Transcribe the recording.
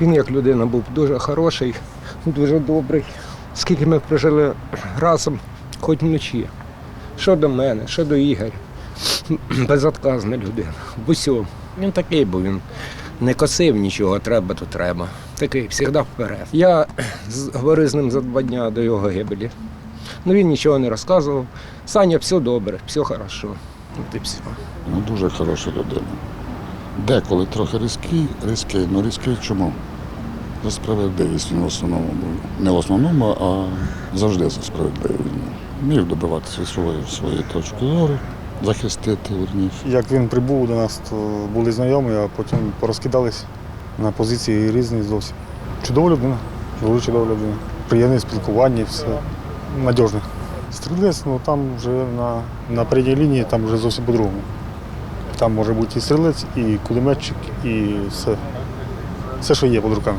Він як людина був дуже хороший, дуже добрий. Скільки ми прожили разом, хоч вночі. Що до мене, що до Ігоря. Безотказна людина. В усьому. Він такий був, він не косив нічого, треба, то треба. Такий, завжди вперед. Я говорив з ним за два дні до його гибелі. Ну він нічого не розказував. Саня, все добре, все хорошо. От і все. Ну, дуже хороша людина. Деколи трохи різкий, різкий, ну різкий чому? За справедливість він в основному був. Не в основному, а завжди за справедливість. Міг добиватися своєї, своєї точки зору, захистити верніше. Як він прибув до нас, то були знайомі, а потім порозкидались на позиції різні зовсім. Чудова людина, дуже чудова людина. Приємне спілкування, все надіжне. Стрілець, ну там вже на, на передній лінії там вже зовсім по-другому. Там може бути і стрілець, і кулеметчик, і все. Все, що є під руками.